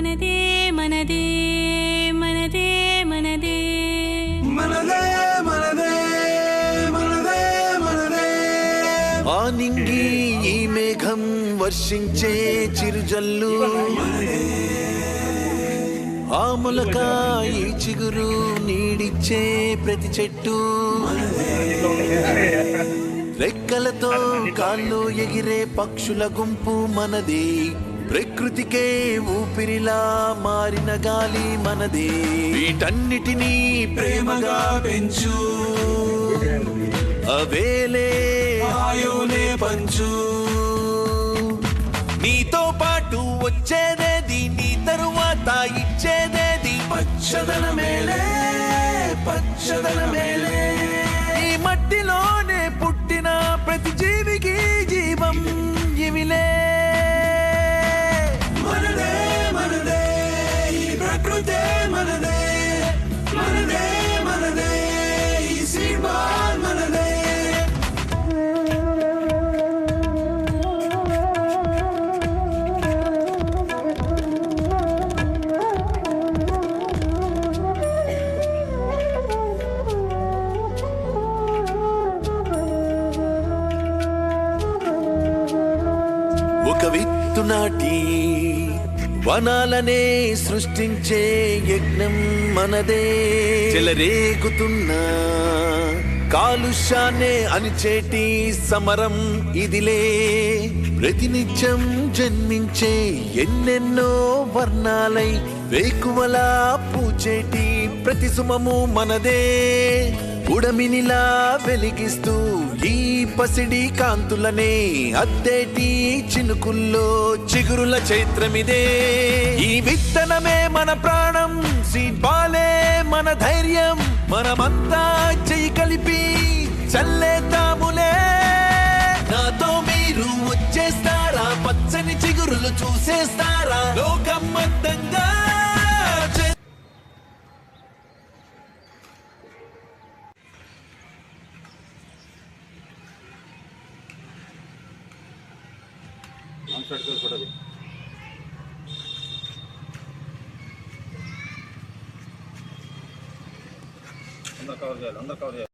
మనదే మనదే మనదే మనదే. మనదే మనదే మనదే మనదే. ఆ నింగి ఈ మేఘం వర్షించే చిరుజల్లు. ఆ మొలక ఈ చిగురు నీడిచ్చే ప్రతి చెట్టు. రెక్కలతో కాళ్ళు ఎగిరే పక్షుల గుంపు మనది. ప్రకృతికే ఊపిరిలా మారిన గాలి మనదే. వీటన్నిటినీ ప్రేమగా పెంచు. అవేలే ఆయోలే పంచు. నీతో పాటు వచ్చేదేది నీ తరువాత ఇచ్చేదేది పచ్చదన మేలే ఒక విత్తు నాటి వనాలనే సృష్టించే యజ్ఞం మనదే. చెలరేగుతున్నా కాలుష్యాన్నే అనిచేటి సమరం ఇదిలే. ప్రతినిత్యం జన్మించే ఎన్నెన్నో వర్ణాలై వేకువలా పూచేటి ప్రతి సుమము మనదే. ఉడమినిలా వెలిగిస్తూ ఈ పసిడి కాంతులనే అద్దేటి చినుకుల్లో చిగురుల చైత్రమిదే. ఈ విత్తనమే మన ప్రాణం సీడ్బాలే మన ధైర్యం మనమంతా చెయ్యి కలిపి చల్లేద్దాములే నాతో మీరు వచ్చేస్తారా పచ్చని చిగురులు చూసేస్తారా లోకం అందంగా అందరు కవర్ చేయాలి అందరు కవర్ చేయాలి